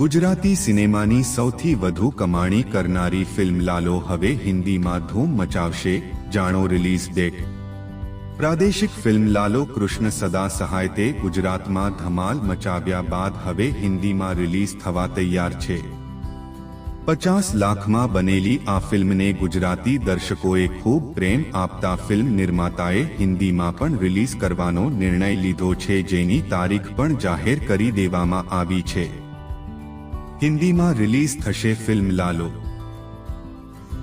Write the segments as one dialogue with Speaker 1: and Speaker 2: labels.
Speaker 1: ગુજરાતી સિનેમાની સૌથી વધુ કમાણી કરનારી ફિલ્મ લાલો હવે હિન્દીમાં ધૂમ મચાવશે, જાણો રિલીઝ ડેટ. પ્રાદેશિક ફિલ્મ લાલો કૃષ્ણ સદા સહાયતે ગુજરાતમાં ધમાલ મચાવ્યા બાદ હવે હિન્દીમાં રિલીઝ થવા તૈયાર છે. પચાસ લાખમાં બનેલી આ ફિલ્મને ગુજરાતી દર્શકોએ ખૂબ પ્રેમ આપતા ફિલ્મ નિર્માતાએ હિન્દીમાં પણ રિલીઝ કરવાનો નિર્ણય લીધો છે જેની તારીખ પણ જાહેર કરી દેવામાં આવી છે. હિન્દીમાં રિલીઝ થશે ફિલ્મ લાલો.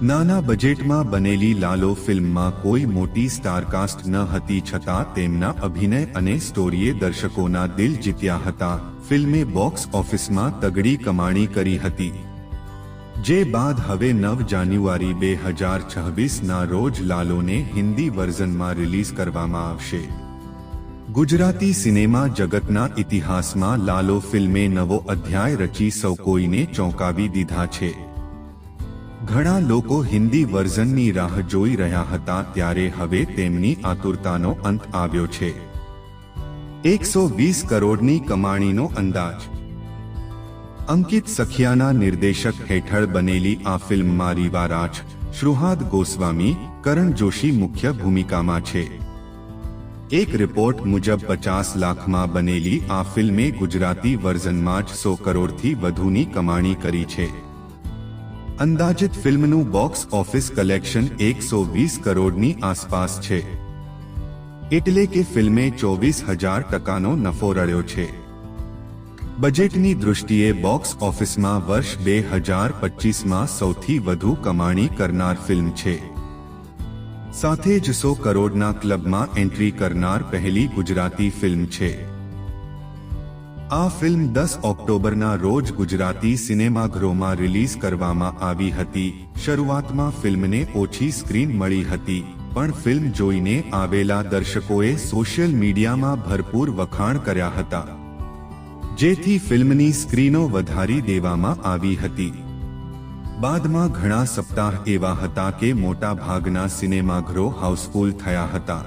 Speaker 1: નાના બજેટમાં બનેલી લાલો ફિલ્મમાં કોઈ મોટી સ્ટારકાસ્ટ ન હતી છતાં તેમના અભિનય અને સ્ટોરીએ દર્શકોના દિલ જીત્યા હતા. ફિલ્મે બોક્સ ઓફિસમાં તગડી કમાણી કરી હતી. જે બાદ હવે નવ જાન્યુઆરી બે હજાર છવ્વીસના રોજ લાલોને હિન્દી વર્ઝનમાં રિલીઝ કરવામાં આવશે. ગુજરાતી સિનેમા જગતના ઇતિહાસમાં લાલો ફિલ્મે નવો અધ્યાય રચી સૌ કોઈને ચોંકાવી દીધા છે. ઘણા લોકો હિન્દી વર્ઝનની રાહ જોઈ રહ્યા હતા ત્યારે હવે તેમની આતુરતાનો અંત આવ્યો છે. એકસો વીસ કરોડની કમાણીનો અંદાજ. અંકિત સખિયાના નિર્દેશક હેઠળ બનેલી આ ફિલ્મમાં રીવા રાજ શ્રુહાદ ગોસ્વામી, કરણ જોશી મુખ્ય ભૂમિકામાં છે. એક રિપોર્ટ મુજબ પચાસ લાખમાં બનેલી આ ફિલ્મે ગુજરાતી વર્ઝનમાં જ સો કરોડથી વધુની કમાણી કરી છે. અંદાજિત ફિલ્મનું બોક્સ ઓફિસ કલેક્શન એકસો વીસ કરોડની આસપાસ છે. એટલે કે ફિલ્મે ચોવીસ હજાર ટકાનો નફો રળ્યો છે. બજેટની દૃષ્ટિએ બોક્સ ઓફિસમાં વર્ષ બે હજાર પચીસમાં સૌથી વધુ કમાણી કરનાર ફિલ્મ છે. સાથે જ સો કરોડના ક્લબમાં એન્ટ્રી કરનાર પહેલી ગુજરાતી ફિલ્મ છે. આ ફિલ્મ દસ ઓક્ટોબરના રોજ ગુજરાતી સિનેમાઘરોમાં રિલીઝ કરવામાં આવી હતી. શરૂઆતમાં ફિલ્મને ઓછી સ્ક્રીન મળી હતી, પણ ફિલ્મ જોઈને આવેલા દર્શકોએ સોશિયલ મીડિયામાં ભરપૂર વખાણ કર્યા હતા. જેથી ફિલ્મની સ્ક્રીનો વધારી દેવામાં આવી હતી. બાદમાં ઘણા સપ્તાહ એવા હતા કે મોટા ભાગના સિનેમાઘરો હાઉસફુલ થયા હતા.